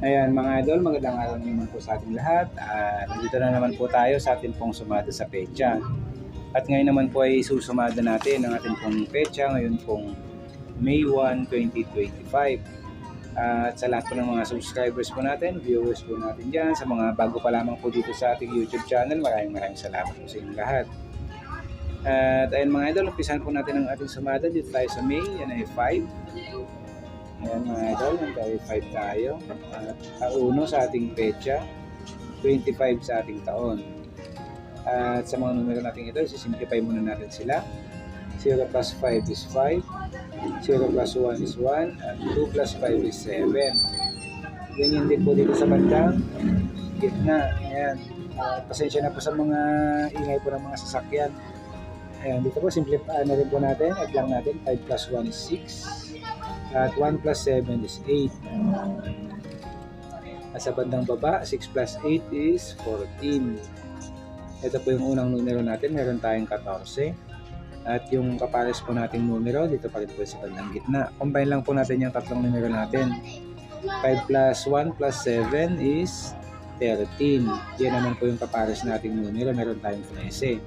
Ayan mga idol, magandang araw naman po sa ating lahat. Ah, nandito na naman po tayo sa ating pong sumada sa pecha. At ngayon naman po ay susumada natin ang ating pong pecha ngayon pong May 1, 2025. At sa lahat po ng mga subscribers po natin, viewers po natin dyan, sa mga bago pa lamang po dito sa ating YouTube channel, maraming maraming salamat po sa inyong lahat. At ayun mga idol, umpisahan po natin ang ating sumada dito tayo sa May, yan ay 5. Ayan mga idol, tayo 5 tayo. At kauno sa ating pecha, 25 sa ating taon. At sa mga numero natin ito, sisimplify muna natin sila. 0 plus 5 is 5, 0 plus 1 is 1, at 2 plus 5 is 7. Ganyan din po dito sa bandang gitna. Ayan. Ah, pasensya na po sa mga ingay po ng mga sasakyan. Ayan, dito po, simplify na rin po natin. Add lang natin, 5 plus 1 is 6. At 1 plus 7 is 8. At sa bandang baba, 6 plus 8 is 14. Ito po yung unang numero natin. Meron tayong 14. At yung kapares po nating numero, dito pa rin po sa bandang gitna. Combine lang po natin yung tatlong numero natin. 5 plus 1 plus 7 is 13. Yan naman po yung kapares nating numero. Meron tayong 13.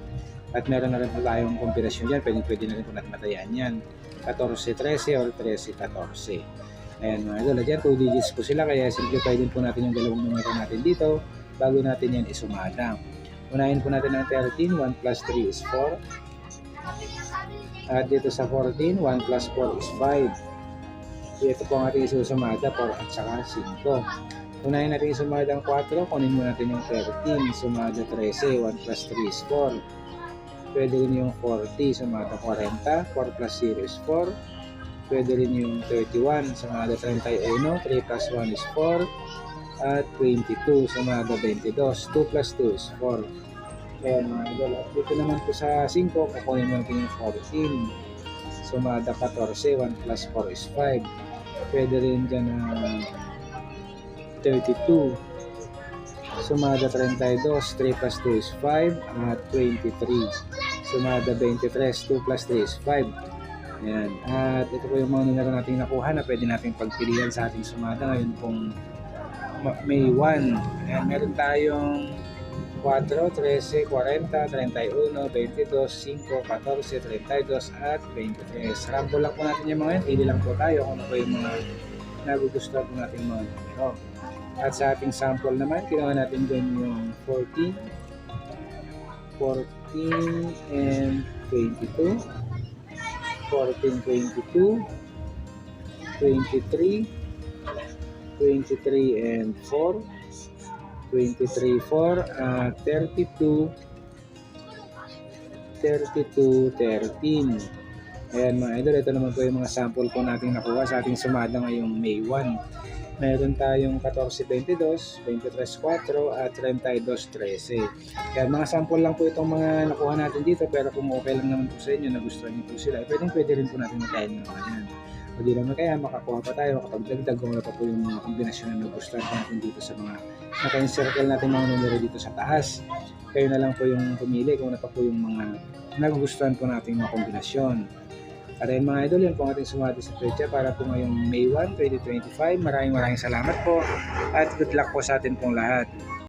At meron na rin po tayong kombinasyon dyan. Pwede, pwede na rin po natin yan. 14-13 or 13-14. Ayan mga idol. Dyan, 2 digits po sila. Kaya simplify din po natin yung dalawang numero natin dito bago natin yan isumada. Unahin po natin ang 13. 1 plus 3 is 4. At dito sa 14, 1 plus 4 is 5. Ito po ang ating isusumada, 4 at saka 5. Unahin natin isumada ang 4, kunin mo natin yung 13, sumada 13, 1 plus 3 is 4. Pwede rin yung 40, sumada 40, 4 plus 0 is 4. Pwede rin yung 31, sumada 31, 3 plus 1 is 4. At 22, sumada 22, 2 plus 2 is 4. Ayan mga idol. At dito naman po sa 5, kukunin mo natin yung 14. Sumada 14, 1 plus 4 is 5. Pwede rin dyan na 32. Sumada 32, 3 plus 2 is 5. At 23. Sumada 23, 2 plus 3 is 5. Ayan. At ito po yung mga numero natin nakuha na pwede natin pagpilian sa ating sumada ngayon Ma- May 1. Ayan, meron tayong 4, 13, 40, 31, 22, 5, 14, 32, at 23. Sample lang po natin yung mga yan. Pili lang po tayo kung ano po yung mga nagugustuhan po natin mga numero. At sa ating sample naman, ginawa natin dun yung 14, 14, and 22, 14, 22, 23, 23 and 4, 23, 4, uh, 32, 32, 13. Ayan mga idol, ito naman po yung mga sample po natin nakuha sa ating sumada ngayong May 1. Meron tayong 14.22, 23.4 at 32.13. Kaya mga sample lang po itong mga nakuha natin dito pero kung okay lang naman po sa inyo, nagustuhan niyo po sila, eh, pwedeng pwede rin po natin matayin ng mga yan. O di naman kaya makakuha pa tayo, makapagdagdag kung ano pa po yung mga kombinasyon na nagustuhan natin dito sa mga naka-encircle natin mga numero dito sa taas. Kayo na lang po yung pumili kung ano po yung mga nagugustuhan po nating mga kombinasyon. At ayun mga idol, yan po ang ating sumati sa pecha para po ngayong May 1, 2025. Maraming maraming salamat po at good luck po sa atin pong lahat.